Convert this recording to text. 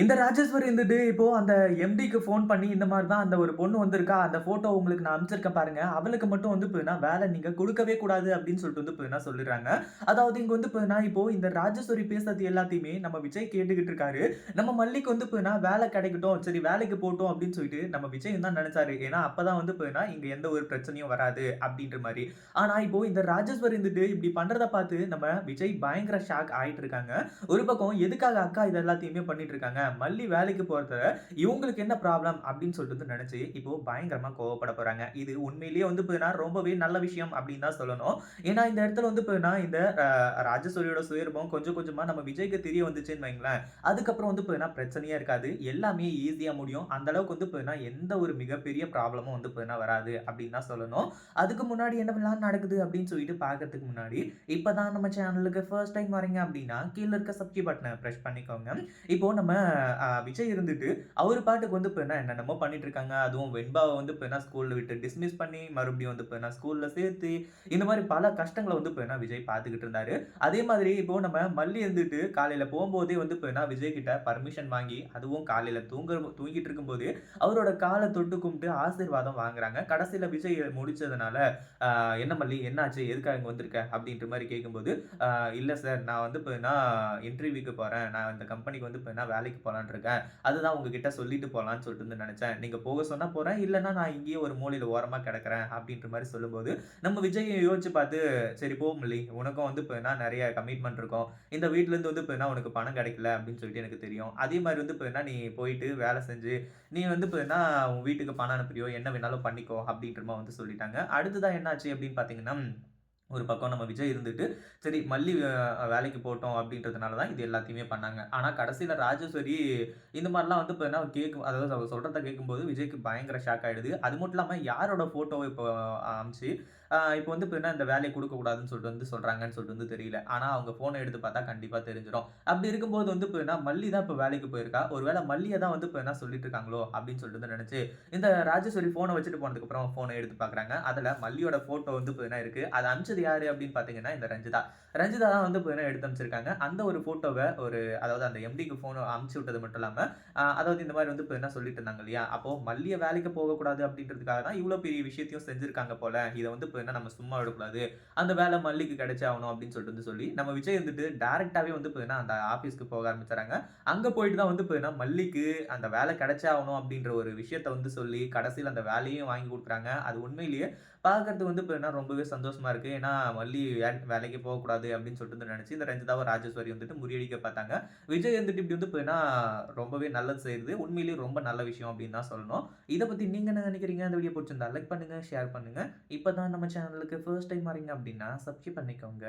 இந்த ராஜேஸ்வரி இருந்துட்டு இப்போ அந்த எம்டிக்கு ஃபோன் பண்ணி இந்த மாதிரி தான் அந்த ஒரு பொண்ணு வந்திருக்கா அந்த ஃபோட்டோ உங்களுக்கு நான் அனுப்பிச்சிருக்கேன் பாருங்க. அவளுக்கு மட்டும் வந்து போயினா வேலை நீங்க கொடுக்கவே கூடாது அப்படின்னு சொல்லிட்டு வந்து போயினா சொல்லிடுறாங்க. அதாவது இங்க வந்து போயினா இப்போ இந்த ராஜேஸ்வரி பேசுறது எல்லாத்தையுமே நம்ம விஜய் கேட்டுக்கிட்டு இருக்காரு. நம்ம மல்லிக்கு வந்து போயினா வேலை கிடைக்கட்டும் சரி வேலைக்கு போட்டோம் அப்படின்னு சொல்லிட்டு நம்ம விஜய் தான் நினைச்சாரு. ஏன்னா அப்பதான் வந்து போயினா இங்க எந்த ஒரு பிரச்சனையும் வராது அப்படின்ற மாதிரி. ஆனா இப்போ இந்த ராஜேஸ்வரி இருந்துட்டு இப்படி பண்றத பார்த்து நம்ம விஜய் பயங்கர ஷாக் ஆயிட்டு இருக்காங்க. ஒரு பக்கம் எதுக்காக அக்கா இது எல்லாத்தையுமே பண்ணிட்டு இருக்காங்க? மல்லி வேலைக்கு போகிறத இவங்களுக்கு என்ன ப்ராப்ளம் அப்படின்னு சொல்லிட்டு வந்து நினைச்சு இப்போ பயங்கரமாக கோவப்பட போகிறாங்க இது உண்மையிலேயே வந்து போயினா ரொம்பவே நல்ல விஷயம் அப்படின்னு தான் சொல்லணும். ஏன்னா இந்த இடத்துல வந்து போயினா இந்த அஹ், ராஜசூரியோட சுயரூபம் கொஞ்சம் கொஞ்சமாக நம்ம விஜய்க்கு தெரிய வந்துச்சுன்னு வைங்களேன். அதுக்கப்புறம் வந்து போயினா பிரச்சனையே இருக்காது. எல்லாமே ஈஸியாக முடியும். அந்த அளவுக்கு வந்து போயினா எந்த ஒரு மிகப்பெரிய ப்ராப்ளமும் வந்து போயினா வராது அப்படின்னு தான் சொல்லணும். அதுக்கு முன்னாடி என்னவெல்லாம் நடக்குது அப்படின்னு சொல்லிட்டு பார்க்கறதுக்கு முன்னாடி இப்போ தான் நம்ம சேனலுக்கு ஃபர்ஸ்ட் டைம் வரீங்க அப்படின்னா கீழே இருக்க சப்ஸ்கிரைப் பட்டனை ப்ரெஸ் பண்ணிக்கோங்க. இப்போ நம்ம விஜய் இருந்துட்டு அவர் பாட்டுக்கு வந்து இப்போ என்ன என்னென்னமோ பண்ணிட்டு இருக்காங்க அதுவும் வெண்பாவை வந்து இப்போ என்ன ஸ்கூலில் விட்டு டிஸ்மிஸ் பண்ணி மறுபடியும் வந்து இப்போ என்ன ஸ்கூலில் சேர்த்து இந்த மாதிரி பல கஷ்டங்களை வந்து இப்போ என்ன விஜய் பார்த்துக்கிட்டு இருந்தாரு. அதே மாதிரி இப்போ நம்ம மல்லி இருந்துட்டு காலையில் போகும்போதே வந்து இப்போ என்ன விஜய் கிட்ட பர்மிஷன் வாங்கி அதுவும் காலையில் தூங்குற தூங்கிட்டு இருக்கும்போது அவரோட காலை தொட்டு கும்பிட்டு ஆசீர்வாதம் வாங்குறாங்க. கடைசியில் விஜய் முடிச்சதுனால என்ன மல்லி என்னாச்சு? எதுக்காக இங்கே வந்திருக்க? அப்படின்ற மாதிரி கேட்கும்போது இல்லை சார் நான் வந்து இப்போ என்ன இன்டர்வியூக்கு போகிறேன் நான் இந்த கம்பெனிக்கு வந்து இப்போ என்ன வேலைக்கு போகலான் இருக்கேன் அதுதான் உங்ககிட்ட சொல்லிட்டு போகலான்னு சொல்லிட்டு வந்து நினைச்சேன். நீங்க போக சொன்னா போறேன் இல்லைன்னா நான் இங்கேயே ஒரு மூலையில ஓரமா கிடக்குறேன் அப்படின்ற மாதிரி சொல்லும்போது நம்ம விஜய் யோசிச்சு பார்த்து சரி போக முடியல உனக்கும் வந்து இப்போ என்ன நிறைய கமிட்மெண்ட் இருக்கும். இந்த வீட்ல இருந்து வந்து இப்போ என்ன உனக்கு பணம் கிடைக்கல? அப்படின்னு சொல்லிட்டு எனக்கு தெரியும். அதே மாதிரி வந்து இப்போ என்ன நீ போயிட்டு வேலை செஞ்சு நீ வந்து இப்போ என்ன உன் வீட்டுக்கு பணம் அனுப்புறியோ என்ன வேணாலும் பண்ணிக்கோ அப்படின்ற மாதிரி வந்து சொல்லிட்டாங்க. அடுத்ததான் என்னாச்சு அப்படின்னு பார்த்தீங்கன்னா ஒரு பக்கம் நம்ம விஜய் இருந்துட்டு சரி மல்லி வேலைக்கு போட்டோம் அப்படின்றதுனால தான் இது எல்லாத்தையுமே பண்ணாங்க. ஆனால் கடைசியில் ராஜேஸ்வரி இந்த மாதிரிலாம் வந்து இப்போ என்ன கேட்கும் அதாவது அவர் சொல்கிறத கேட்கும்போது விஜய்க்கு பயங்கர ஷாக் ஆகிடுது அது மட்டும் இல்லாமல் யாரோட ஃபோட்டோவை இப்போ அமிச்சு இப்போ வந்து இப்போ என்ன இந்த வேலையை கொடுக்கக்கூடாதுன்னு சொல்லிட்டு வந்து சொல்கிறாங்கன்னு சொல்லிட்டு வந்து தெரியல. ஆனால் அவங்க ஃபோனை எடுத்து பார்த்தா கண்டிப்பாக தெரிஞ்சிடும் அப்படி இருக்கும்போது வந்து இப்போ என்ன மல்லி தான் இப்போ வேலைக்கு போயிருக்கா? ஒருவேளை மல்லியை தான் வந்து இப்போ என்ன சொல்லிட்டு இருக்காங்களோ அப்படின்னு சொல்லிட்டு வந்து நினச்சி இந்த ராஜேஸ்வரி ஃபோனை வச்சுட்டு போனதுக்கப்புறம் ஃபோனை எடுத்து பார்க்குறாங்க. அதில் மல்லியோட ஃபோட்டோ வந்து இப்போ என்ன இருக்குது அது அமிச்சது யாரு அப்படின்னு பார்த்தீங்கன்னா இந்த ரஞ்சிதா. ரஞ்சிதா தான் வந்து பார்த்தீங்கன்னா எடுத்து அமைச்சிருக்காங்க அந்த ஒரு ஃபோட்டோவை ஒரு அதாவது அந்த எம்டிக்கு ஃபோன் அமுச்சு விட்டது மட்டும் இல்லாமல் அதாவது இந்த மாதிரி வந்து இப்போ சொல்லிட்டு இருந்தாங்க இல்லையா? அப்போ மல்லியை வேலைக்கு போகக்கூடாது அப்படின்றதுக்காக தான் இவ்வளோ பெரிய விஷயத்தையும் செஞ்சிருக்காங்க போல. இதை வந்து இப்போ என்ன நம்ம சும்மா விடக்கூடாது. அந்த வேலை மல்லிக்கு கிடைச்சாகணும் அப்படின்னு சொல்லிட்டு வந்து சொல்லி நம்ம விஜய் வந்துட்டு டேரெக்டாகவே வந்து பார்த்தீங்கன்னா அந்த ஆஃபீஸ்க்கு போக ஆரம்பிச்சாங்க அங்கே போயிட்டு தான் வந்து இப்போ என்ன மல்லிக்கு அந்த வேலை கிடைச்சாகணும் அப்படின்ற ஒரு விஷயத்த வந்து சொல்லி கடைசியில் அந்த வேலையும் வாங்கி கொடுக்குறாங்க. அது உண்மையிலேயே பார்க்கறதுக்கு வந்து இப்போ என்ன ரொம்பவே சந்தோஷமா இருக்கு. ஏன்னா மல்லி வேலைக்கு போகக்கூடாது அப்படின்னு சொல்லிட்டு நினச்சி இந்த ரஞ்சிதாவை ராஜேஸ்வரி வந்துட்டு முறியடிக்க பார்த்தாங்க. விஜய் வந்துட்டு இப்படி வந்து இப்போ ரொம்பவே நல்லது செய்யுது. உண்மையிலேயே ரொம்ப நல்ல விஷயம் அப்படின்னு தான் சொல்லணும். இதை பற்றி நீங்கள் என்ன நினைக்கிறீங்க? அந்த வீடியோ பிடிச்சிருந்தா லைக் பண்ணுங்கள் ஷேர் பண்ணுங்கள் இப்போ தான் நம்ம சேனலுக்கு ஃபர்ஸ்ட் டைம் வரீங்க அப்படின்னா சப்ஸ்கிரைப் பண்ணிக்கோங்க.